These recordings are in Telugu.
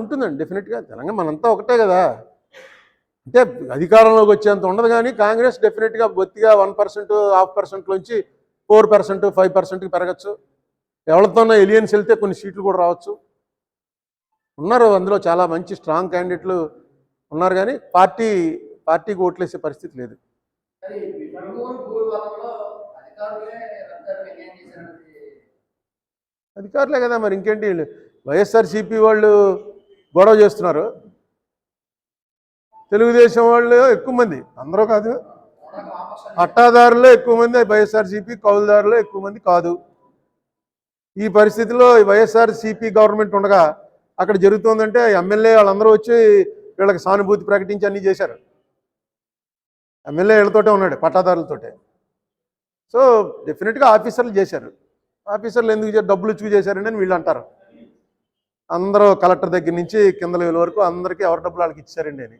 ఉంటుందండి డెఫినెట్గా తెలంగాణ మనంతా ఒకటే కదా. అంటే అధికారంలోకి వచ్చేంత ఉండదు కానీ కాంగ్రెస్ డెఫినెట్గా బొత్తిగా వన్ పర్సెంట్ హాఫ్ పర్సెంట్లోంచి ఫోర్ పర్సెంట్ ఫైవ్ పర్సెంట్కి పెరగచ్చు. ఎవరితోనో ఎలియన్స్ వెళ్తే కొన్ని సీట్లు కూడా రావచ్చు. ఉన్నారు అందులో చాలా మంచి స్ట్రాంగ్ క్యాండిడేట్లు ఉన్నారు కానీ పార్టీ పార్టీకి ఓట్లేసే పరిస్థితి లేదు. అధికారులే కదా మరి ఇంకేంటి? వైఎస్ఆర్సీపీ వాళ్ళు గొడవ చేస్తున్నారు. తెలుగుదేశం వాళ్ళు ఎక్కువ మంది అందరూ కాదు. మౌనంగా పట్టాదారులు ఎక్కువ మంది వైఎస్ఆర్సీపీ కౌలుదారులు ఎక్కువ మంది కాదు. ఈ పరిస్థితిలో వైఎస్ఆర్సీపీ గవర్నమెంట్ ఉండగా అక్కడ జరుగుతుందంటే ఎమ్మెల్యే వాళ్ళందరూ వచ్చి వీళ్ళకి సానుభూతి ప్రకటించి అన్నీ చేశారు. ఎమ్మెల్యే వీళ్ళతోటే ఉన్నాడు పట్టాదారులతోటే. సో డెఫినెట్గా ఆఫీసర్లు చేశారు. ఆఫీసర్లు ఎందుకు డబ్బులు ఇచ్చుకు చేశారని వీళ్ళు అంటారు. అందరూ కలెక్టర్ దగ్గర నుంచి కింద లెవెల్ వరకు అందరికీ ఎవరి డబ్బులు వాళ్ళకి ఇచ్చారండి అని.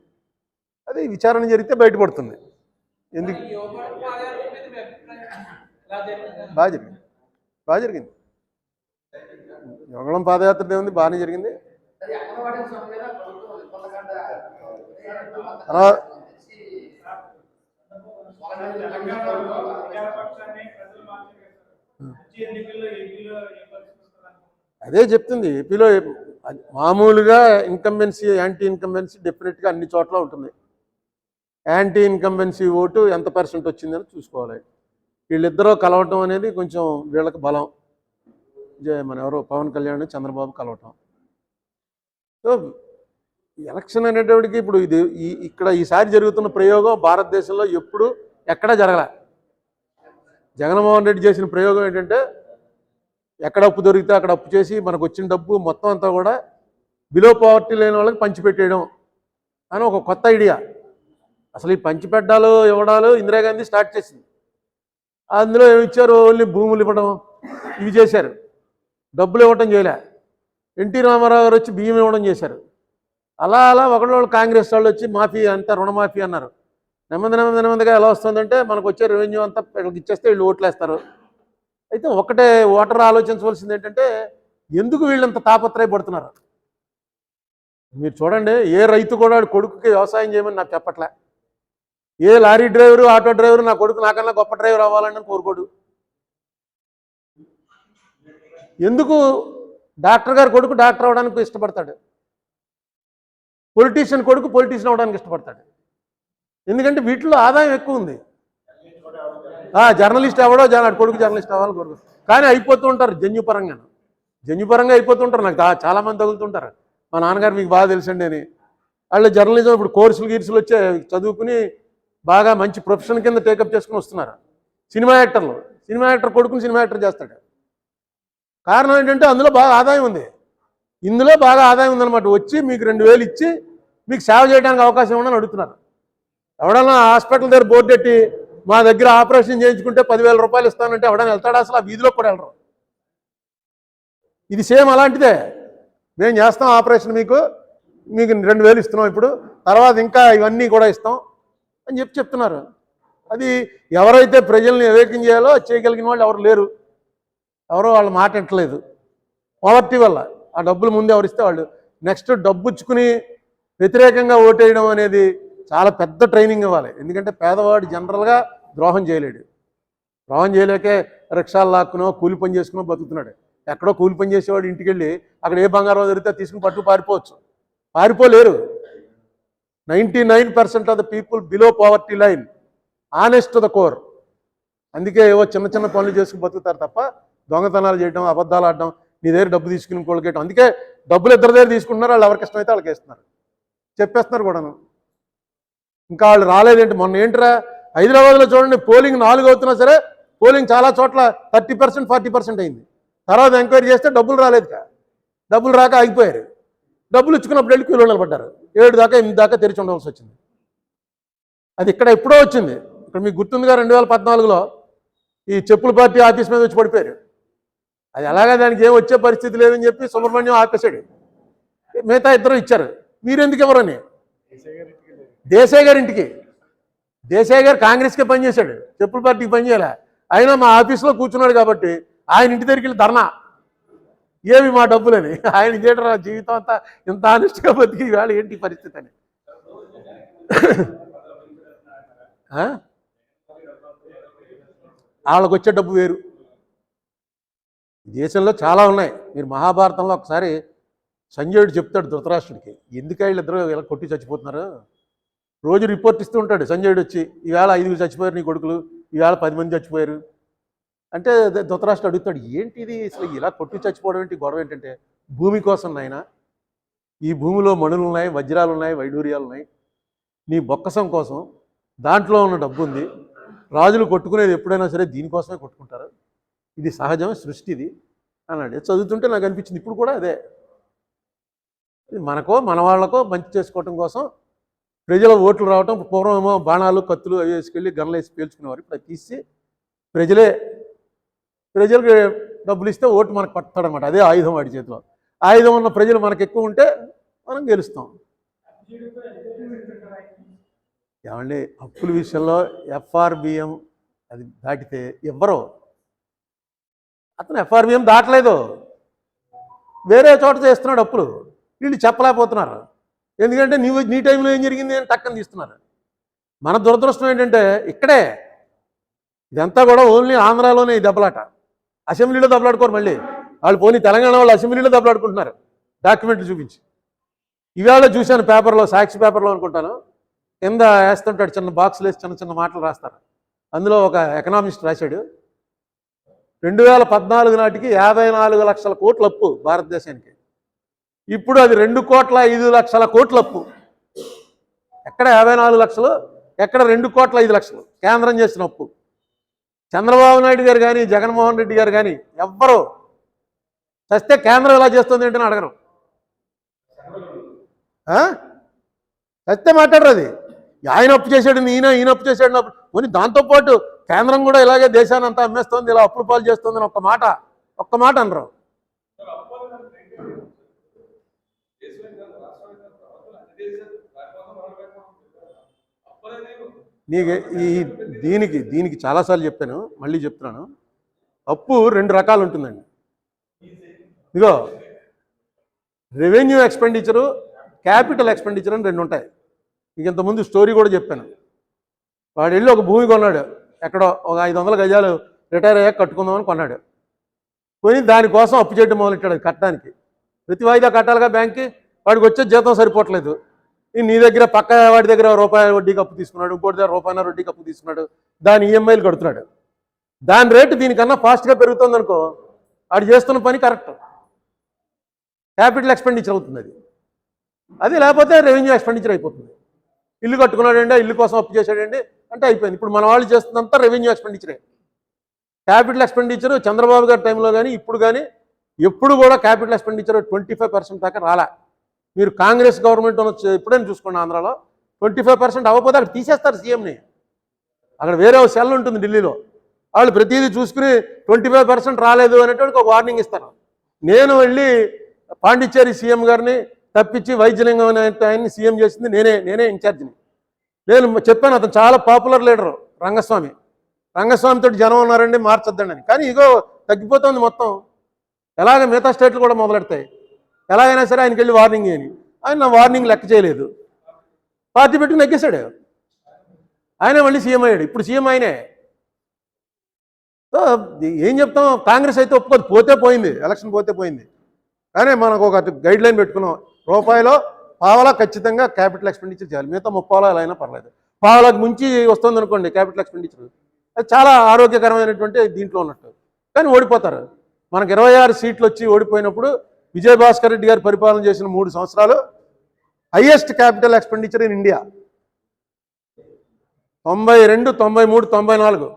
అది విచారణ జరిగితే బయటపడుతుంది. ఎందుకు? బాగా జరిగింది. బాగా జరిగింది. యోగళం పాదయాత్ర ఏముంది బాగానే జరిగింది. తర్వాత- తెలంగాణ అదే చెప్తుంది. ఏపీలో మామూలుగా ఇన్కంబెన్సీ యాంటీ ఇన్కంబెన్సీ డెఫినెట్గా అన్ని చోట్ల ఉంటుంది. యాంటీ ఇన్కంబెన్సీ ఓటు ఎంత పర్సెంట్ వచ్చిందని చూసుకోవాలి. వీళ్ళిద్దరూ కలవటం అనేది కొంచెం వీళ్ళకి బలం. జయ మన ఎవరో పవన్ కళ్యాణ్ చంద్రబాబు కలవటం. సో ఎలక్షన్ అనేటప్పటికి ఇప్పుడు ఇది ఈ ఇక్కడ ఈసారి జరుగుతున్న ప్రయోగం భారతదేశంలో ఎప్పుడు ఎక్కడా జరగలే. జగన్మోహన్ రెడ్డి చేసిన ప్రయోగం ఏంటంటే ఎక్కడ అప్పు దొరికితే అక్కడ అప్పు చేసి మనకు వచ్చిన డబ్బు మొత్తం అంతా కూడా బిలో పవర్టీ లేని వాళ్ళకి పంచిపెట్టేయడం అని ఒక కొత్త ఐడియా అసలు ఈ పంచిపెట్టాలు ఇవ్వడాలు ఇందిరాగాంధీ స్టార్ట్ చేసింది. అందులో ఏమి ఇచ్చారు? ఓన్లీ భూములు ఇవ్వడం ఇవి చేశారు. డబ్బులు ఇవ్వటం చేయలే. ఎన్టీ రామారావు గారు వచ్చి బియ్యం ఇవ్వడం చేశారు. అలా అలా ఒకళ్ళు కాంగ్రెస్ వాళ్ళు వచ్చి మాఫీ అంతా రుణమాఫీ అన్నారు. నెమ్మది నెమ్మది నెమ్మదిగా ఎలా వస్తుందంటే మనకు వచ్చే రెవెన్యూ అంతా వీళ్ళకి ఇచ్చేస్తే వీళ్ళు ఓట్లేస్తారు. అయితే ఒకటే ఓటర్ ఆలోచించవలసింది ఏంటంటే ఎందుకు వీళ్ళంత తాపత్రయపడుతున్నారు? మీరు చూడండి ఏ రైతు కూడా కొడుకుకి వ్యవసాయం చేయమని నాకు చెప్పట్లే. ఏ లారీ డ్రైవరు ఆటో డ్రైవరు నా కొడుకు నాకన్నా గొప్ప డ్రైవర్ అవ్వాలని కోరుకోడు. ఎందుకు డాక్టర్ గారు కొడుకు డాక్టర్ అవ్వడానికి ఇష్టపడతాడు? పొలిటీషియన్ కొడుకు పొలిటీషియన్ అవ్వడానికి ఇష్టపడతాడు. ఎందుకంటే వీటిలో ఆదాయం ఎక్కువ ఉంది. జర్నలిస్ట్ ఎవడో జన కొడుకు జర్నలిస్ట్ అవ్వాలి కొడుకు. కానీ అయిపోతూ ఉంటారు జన్యుపరంగా జన్యుపరంగా అయిపోతుంటారు నాకు చాలామంది తగులుతుంటారు. మా నాన్నగారు మీకు బాగా తెలుసండి అని. వాళ్ళు జర్నలిజం ఇప్పుడు కోర్సులు గీర్సులు వచ్చే చదువుకుని బాగా మంచి ప్రొఫెషన్ కింద టేకప్ చేసుకుని వస్తున్నారు. సినిమా యాక్టర్లు. సినిమా యాక్టర్ కొడుకుని సినిమా యాక్టర్ చేస్తాడు. కారణం ఏంటంటే అందులో బాగా ఆదాయం ఉంది. ఇందులో బాగా ఆదాయం ఉందన్నమాట. వచ్చి మీకు రెండు వేలు ఇచ్చి మీకు సేవ చేయడానికి అవకాశం ఉండని అడుగుతున్నారు. ఎవడన్నా హాస్పిటల్ దగ్గర బోర్డు పెట్టి మా దగ్గర ఆపరేషన్ చేయించుకుంటే పదివేల రూపాయలు ఇస్తానంటే ఎవడని వెళ్తాడా? అసలు ఆ వీధిలో కూడా వెళ్ళరు. ఇది సేమ్ అలాంటిదే. మేము చేస్తాం ఆపరేషన్ మీకు. మీకు రెండు వేలు ఇస్తున్నాం ఇప్పుడు. తర్వాత ఇంకా ఇవన్నీ కూడా ఇస్తాం అని చెప్పి చెప్తున్నారు. అది ఎవరైతే ప్రజల్ని వివేకం చేయాలో చేయగలిగిన వాళ్ళు ఎవరు లేరు. ఎవరో వాళ్ళు మాట వింటలేదు. పవర్టీ వల్ల ఆ డబ్బులు ముందు ఎవరిస్తే వాళ్ళు. నెక్స్ట్ డబ్బు ఇచ్చుకుని వ్యతిరేకంగా ఓటేయడం అనేది చాలా పెద్ద ట్రైనింగ్ ఇవ్వాలి. ఎందుకంటే పేదవాడు జనరల్గా ద్రోహం చేయలేడు. ద్రోహం చేయలేకే రిక్షాలు లాక్కునో కూలి పని చేసుకునో బతుకుతున్నాడు. ఎక్కడో కూలి పని చేసేవాడు ఇంటికి వెళ్ళి అక్కడ ఏ బంగారం దొరికితే తీసుకుని పట్టు పారిపోవచ్చు. పారిపోలేరు. Ninety nine percent of the people below poverty line. Honest the core అందుకే ఏవో చిన్న చిన్న పనులు చేసుకుని బతుకుతారు తప్ప దొంగతనాలు చేయడం అబద్ధాలు ఆడడం నీ దగ్గర డబ్బు తీసుకుని కొలకేయడం అందుకే డబ్బులు ఇద్దరి దగ్గర తీసుకుంటున్నారు వాళ్ళు ఎవరికి ఇష్టమైతే వాళ్ళకి ఇస్తున్నారు చెప్పేస్తున్నారు కూడాను. ఇంకా వాళ్ళు రాలేదేంటి? మొన్న ఏంట్రా? హైదరాబాద్లో చూడండి పోలింగ్ నాలుగు అవుతున్నా సరే పోలింగ్ చాలా చోట్ల థర్టీ పర్సెంట్ ఫార్టీ పర్సెంట్ అయింది. తర్వాత ఎంక్వైరీ చేస్తే డబ్బులు రాలేదు. డబ్బులు రాక ఆగిపోయారు. డబ్బులు ఇచ్చుకున్నప్పుడు వెళ్ళి క్యూలో నిలబడ్డారు. ఏడు దాకా ఎనిమిది దాకా తెరిచి ఉండవలసి వచ్చింది. అది ఇక్కడ ఎప్పుడో వచ్చింది. ఇక్కడ మీకు గుర్తుందిగా రెండు వేల పద్నాలుగులో ఈ చెప్పుల పార్టీ ఆఫీస్ మీద వచ్చి పడిపోయారు. అది అలాగే దానికి ఏం వచ్చే పరిస్థితి లేదని చెప్పి సుబ్రహ్మణ్యం ఆపేశాడు. మిగతా ఇద్దరు ఇచ్చారు. మీరెందుకు ఎవరని? దేశాయ్ గారి ఇంటికి దేశాయ్ గారు కాంగ్రెస్కే పనిచేశాడు చెప్పుల పార్టీకి పనిచేయాలి అయినా మా ఆఫీస్లో కూర్చున్నాడు కాబట్టి ఆయన ఇంటి దగ్గరికి వెళ్ళి ధర్నా. ఏమి మా డబ్బులని? ఆయన చేయడం జీవితం అంతా ఇంత ఆనెస్ట్గా బతికి ఇవాళ ఏంటి పరిస్థితి అని. వాళ్ళకు వచ్చే డబ్బు వేరు. దేశంలో చాలా ఉన్నాయి. మీరు మహాభారతంలో ఒకసారి సంజయుడు చెప్తాడు ధృతరాష్ట్రుడికి ఎందుకు వీళ్ళిద్దరూ ఇలా కొట్టి చచ్చిపోతున్నారు? రోజు రిపోర్ట్ ఇస్తూ ఉంటాడు. సంజయుడు వచ్చి ఈవేళ ఐదుగురు చచ్చిపోయారు నీ కొడుకులు ఈవేళ పది మంది చచ్చిపోయారు. అంటే ధృతరాష్ట్రుడు అడుగుతాడు ఏంటి ఇది అసలు ఇలా కొట్టి చచ్చిపోవడం ఏంటి? గొడవ ఏంటంటే భూమి కోసం నాయన ఈ భూమిలో మణులు ఉన్నాయి వజ్రాలు ఉన్నాయి వైడూర్యాలు ఉన్నాయి. నీ బొక్కసం కోసం దాంట్లో ఉన్న డబ్బు ఉంది. రాజులు కొట్టుకునేది ఎప్పుడైనా సరే దీనికోసమే కొట్టుకుంటారు. ఇది సహజం సృష్టి ఇది అన్నాడు చదువుతుంటే నాకు అనిపించింది ఇప్పుడు కూడా అదే. ఇది మనకో మన వాళ్ళకో మంచి చేసుకోవటం కోసం ప్రజల ఓట్లు రావటం పూర్వం ఏమో బాణాలు కత్తులు అవి వేసుకెళ్ళి గన్లు వేసి పేల్చుకునేవారు. ఇప్పుడు తీసి ప్రజలే ప్రజలకు డబ్బులు ఇస్తే ఓటు మనకు పడతాడనమాట అదే ఆయుధం వాడి చేతిలో. ఆయుధం ఉన్న ప్రజలు మనకు ఎక్కువ ఉంటే మనం గెలుస్తాం. ఏమండి అప్పుల విషయంలో ఎఫ్ఆర్బిఎం అది దాటితే ఎవ్వరు? అతను ఎఫ్ఆర్బిఎం దాటలేదు. వేరే చోట చేస్తున్నాడు అప్పులు. వీళ్ళు చెప్పలేకపోతున్నారు. ఎందుకంటే నీవు నీ టైంలో ఏం జరిగింది అని టక్కన తీస్తున్నారు. మన దురదృష్టం ఏంటంటే ఇక్కడే ఇదంతా కూడా ఓన్లీ ఆంధ్రాలోనే ఈ దెబ్బలాట. అసెంబ్లీలో దెబ్బలాడుకోరు మళ్ళీ. వాళ్ళు పోనీ తెలంగాణ వాళ్ళు అసెంబ్లీలో దెబ్బలాడుకుంటున్నారు. డాక్యుమెంట్లు చూపించి. ఇవాళ చూశాను పేపర్లో సాక్షి పేపర్లో అనుకుంటాను. కింద వేస్తుంటాడు చిన్న బాక్సులు వేసి చిన్న చిన్న మాటలు రాస్తారు. అందులో ఒక ఎకనామిస్ట్ రాశాడు. రెండు వేల పద్నాలుగు నాటికి యాభై నాలుగు లక్షల కోట్ల అప్పు భారతదేశానికి. ఇప్పుడు అది రెండు కోట్ల ఐదు లక్షల కోట్ల అప్పు ఎక్కడ యాభై నాలుగు లక్షలు? ఎక్కడ రెండు కోట్ల ఐదు లక్షలు? కేంద్రం చేసిన అప్పు. చంద్రబాబు నాయుడు గారు కానీ జగన్మోహన్ రెడ్డి గారు కానీ ఎవ్వరు చస్తే కేంద్రం ఎలా చేస్తుంది ఏంటని అడగరు. ఆ? చస్తే మాట్లాడరు అది. ఆయన అప్పు చేశాడు ఈయన ఈయన అప్పు చేశాడు అప్పు పోనీ దాంతోపాటు కేంద్రం కూడా ఇలాగే దేశాన్ని అంతా అమ్మేస్తుంది ఇలా అప్పులు పాలు చేస్తుంది అని ఒక్క మాట ఒక్క మాట అనరు. నీకు ఈ దీనికి దీనికి చాలాసార్లు చెప్పాను మళ్ళీ చెప్తున్నాను. అప్పు రెండు రకాలు ఉంటుందండి. ఇదిగో రెవెన్యూ ఎక్స్పెండిచరు క్యాపిటల్ ఎక్స్పెండిచర్ అని రెండు ఉంటాయి. ఇక ఇంతకుముందు స్టోరీ కూడా చెప్పాను. వాడు వెళ్ళి ఒక భూమి కొన్నాడు. ఎక్కడో ఒక ఐదు వందల గజాలు రిటైర్ అయ్యాక కట్టుకుందామని కొన్నాడు. కొని దానికోసం అప్పు చేయడం మొదలెట్టాడు కట్టడానికి. ప్రతి వాయిదా కట్టాలిగా బ్యాంక్కి? వాడికి వచ్చే జీతం సరిపోవట్లేదు. నీ దగ్గర పక్క వాడి దగ్గర రూపాయి వడ్డీకి అప్పు తీసుకున్నాడు ఇంకోటి దగ్గర రూపాయల వడ్డీకి అప్పు తీసుకున్నాడు దాని ఈఎంఐలు కడుతున్నాడు. దాని రేటు దీనికన్నా ఫాస్ట్గా పెరుగుతుంది అనుకో వాడు చేస్తున్న పని కరెక్ట్ క్యాపిటల్ ఎక్స్పెండిచర్ అవుతుంది అది. అది లేకపోతే రెవెన్యూ ఎక్స్పెండిచర్ అయిపోతుంది. ఇల్లు కట్టుకున్నాడండి ఇల్లు కోసం అప్పు చేశాడండి అంటే అయిపోయింది. ఇప్పుడు మన వాళ్ళు చేస్తున్నంత రెవెన్యూ ఎక్స్పెండిచరే క్యాపిటల్ ఎక్స్పెండిచర్ చంద్రబాబు గారి టైంలో కానీ ఇప్పుడు కానీ ఎప్పుడు కూడా capital expenditure twenty five percent దాకా రాలా. మీరు కాంగ్రెస్ గవర్నమెంట్ ఉన్న ఎప్పుడైనా చూసుకోండి ఆంధ్రాలో ట్వంటీ ఫైవ్ పర్సెంట్ అవ్వకపోతే అక్కడ తీసేస్తారు సీఎంని. అక్కడ వేరే సెల్ ఉంటుంది ఢిల్లీలో. వాళ్ళు ప్రతిదీ చూసుకుని ట్వంటీ ఫైవ్ పర్సెంట్ రాలేదు అనేటువంటి ఒక వార్నింగ్ ఇస్తారు. నేను వెళ్ళి పాండిచ్చేరి సీఎం గారిని తప్పించి వైద్యలింగం అనే ఆయన్ని సీఎం చేసింది నేనే నేనే ఇన్ఛార్జిని. నేను చెప్పాను అతను చాలా పాపులర్ లీడరు రంగస్వామి. రంగస్వామితో జనం ఉన్నారండి మార్చొద్దండి అని. కానీ ఇగో తగ్గిపోతుంది మొత్తం. ఎలాగ మిగతా స్టేట్లు కూడా మొదలెడతాయి. ఎలా అయినా సరే ఆయనకి వెళ్ళి వార్నింగ్ అని ఆయన నా వార్నింగ్ లెక్క చేయలేదు. పార్టీ పెట్టుకుని నెగ్గేశాడు. ఆయన మళ్ళీ సీఎం అయ్యాడు. ఇప్పుడు సీఎం ఆయనే. సో ఏం చెప్తాం? కాంగ్రెస్ అయితే ఒప్పుకోదు. పోతే పోయింది. ఎలక్షన్ పోతే పోయింది. కానీ మనకు ఒక గైడ్ లైన్ పెట్టుకున్నాం. రూపాయిలో పావలా ఖచ్చితంగా క్యాపిటల్ ఎక్స్పెండిచర్ చేయాలి. మిగతా ముప్పావలా ఎలా అయినా పర్లేదు. పావలకు ముంచి వస్తుంది అనుకోండి క్యాపిటల్ ఎక్స్పెండిచర్ అది చాలా ఆరోగ్యకరమైనటువంటి దీంట్లో ఉన్నట్టు. కానీ ఓడిపోతారు. మనకు ఇరవై ఆరు సీట్లు వచ్చి ఓడిపోయినప్పుడు విజయభాస్కర్ రెడ్డి గారు పరిపాలన చేసిన మూడు సంవత్సరాలు highest capital expenditure in India. తొంభై రెండు తొంభై మూడు తొంభై నాలుగు.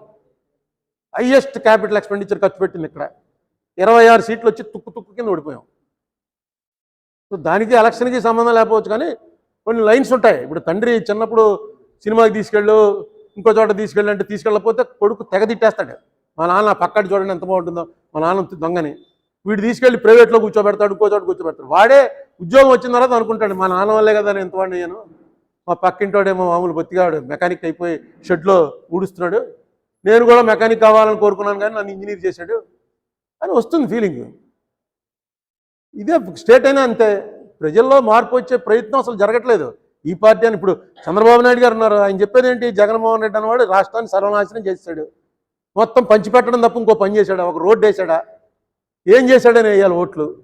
హైయెస్ట్ క్యాపిటల్ ఎక్స్పెండిచర్ ఖర్చు పెట్టింది ఇక్కడ. ఇరవై ఆరు సీట్లు వచ్చి తుక్కు తుక్కు కింద ఓడిపోయాం. సో దానికి ఎలక్షన్కి సంబంధం లేకపోవచ్చు కానీ కొన్ని లైన్స్ ఉంటాయి. ఇప్పుడు తండ్రి చిన్నప్పుడు సినిమాకి తీసుకెళ్ళు ఇంకో చోట తీసుకెళ్ళి అంటే తీసుకెళ్ళకపోతే కొడుకు తెగ తిట్టేస్తాడు. మా నాన్న పక్కటి చూడండి ఎంత బాగుంటుందో. మా నాన్న దొంగని. వీడు తీసుకెళ్ళి ప్రైవేట్లో కూర్చోబెడతాడు ఇంకో చోట కూర్చోబెడతాడు. వాడే ఉద్యోగం వచ్చిన తర్వాత అనుకుంటాడు మా నాన్న వల్లే కదా నేను ఎంతవాడిని నేను మా పక్కింటోడేమో మామూలు బొత్తిగాడు మెకానిక్ అయిపోయి షెడ్లో ఊడుస్తున్నాడు. నేను కూడా మెకానిక్ కావాలని కోరుకున్నాను కానీ నన్ను ఇంజనీర్ చేశాడు. అని వస్తుంది ఫీలింగ్ ఇదే స్టేట్ అయినా అంతే. ప్రజల్లో మార్పు వచ్చే ప్రయత్నం అసలు జరగట్లేదు. ఈ పార్టీ అని ఇప్పుడు చంద్రబాబు నాయుడు గారు ఉన్నారు. ఆయన చెప్పేది ఏంటి జగన్మోహన్ రెడ్డి అన్నవాడు రాష్ట్రాన్ని సర్వనాశనం చేశాడు మొత్తం పంచిపెట్టడం తప్ప ఇంకో పని చేశాడా? ఒక రోడ్డు వేసాడా ఏం చేశాడని వేయాలి ఓట్లు?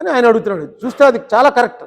అని ఆయన అడుగుతున్నాడు. చూస్తే అది చాలా కరెక్ట్.